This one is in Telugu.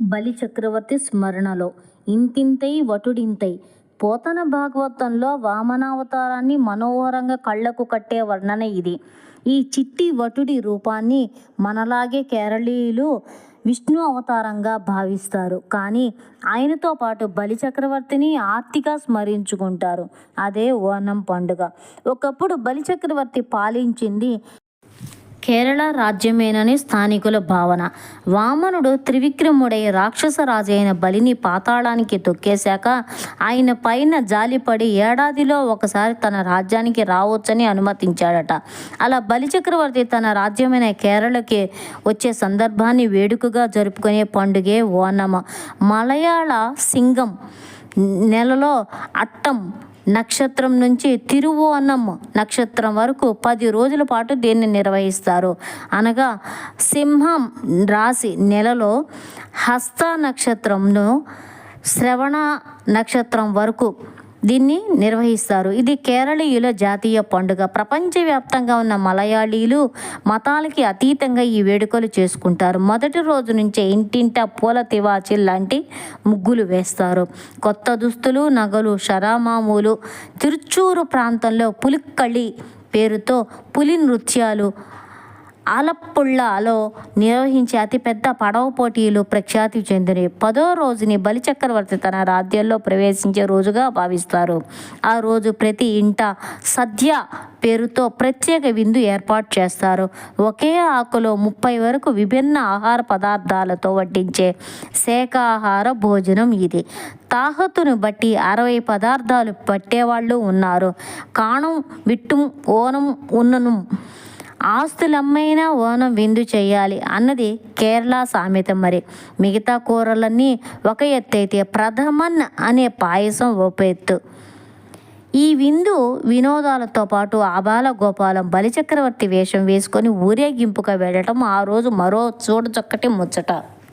బలి చక్రవర్తి స్మరణలో. ఇంతింతై వటుడింతై. పోతన భాగవతంలో వామనావతారాన్ని మనోహరంగా కళ్ళకు కట్టే వర్ణన ఇది. ఈ చిట్టి వటుడి రూపాన్ని మనలాగే కేరళీయులు విష్ణు అవతారంగా భావిస్తారు. కానీ ఆయనతో పాటు బలి చక్రవర్తిని ఆర్తిగా స్మరించుకుంటారు. అదే ఓనం పండుగ. ఒకప్పుడు బలి చక్రవర్తి పాలించింది కేరళ రాజ్యమేనని స్థానికుల భావన. వామనుడు త్రివిక్రముడై రాక్షస రాజైన బలిని పాతాళానికి తొక్కేశాక ఆయన పైన జాలిపడి ఏడాదిలో ఒకసారి తన రాజ్యానికి రావచ్చని అనుమతించాడట. అలా బలి చక్రవర్తి తన రాజ్యమైన కేరళకి వచ్చే సందర్భాన్ని వేడుకగా జరుపుకునే పండుగే ఓనమ. మలయాళ సింగం నెలలో అట్టం నక్షత్రం నుంచి తిరువోణం నక్షత్రం వరకు పది రోజుల పాటు దీన్ని నిర్వహిస్తారు. అనగా సింహం రాశి నెలలో హస్త నక్షత్రంను శ్రవణ నక్షత్రం వరకు దీన్ని నిర్వహిస్తారు. ఇది కేరళీయుల జాతీయ పండుగ. ప్రపంచవ్యాప్తంగా ఉన్న మలయాళీలు మతాలకి అతీతంగా ఈ వేడుకలు చేసుకుంటారు. మొదటి రోజు నుంచే ఇంటింట పూల తివాచి లాంటి ముగ్గులు వేస్తారు. కొత్త దుస్తులు నగలు షరామామూలు తిరుచూరు ప్రాంతంలో పులిక్కళి పేరుతో పులి నృత్యాలు ఆలప్పుళ్ళలో నిర్వహించే అతిపెద్ద పడవ పోటీలు ప్రఖ్యాతి చెందినవి. పదో రోజుని బలిచక్రవర్తి తన రాజ్యంలో ప్రవేశించే రోజుగా భావిస్తారు. ఆ రోజు ప్రతి ఇంట సద్య పేరుతో ప్రత్యేక విందు ఏర్పాటు చేస్తారు. ఒకే ఆకులో ముప్పై వరకు విభిన్న ఆహార పదార్థాలతో వడ్డించే శాకాహార భోజనం ఇది. తాహతును బట్టి అరవై పదార్థాలు పట్టేవాళ్ళు ఉన్నారు. కాణం విట్టుం ఓనం ఉన్నను ఆస్తులమ్మైనా ఓనం విందు చేయాలి అన్నది కేరళ సామెత మరి. మిగతా కూరలన్నీ ఒక ఎత్తు అయితే ప్రథమన్ అనే పాయసం ఒక ఎత్తు. ఈ విందు వినోదాలతో పాటు ఆబాల గోపాలం బలిచక్రవర్తి వేషం వేసుకొని ఊరేగింపుగా వెళ్ళటం ఆ రోజు మరో చూడచక్కటి ముచ్చట.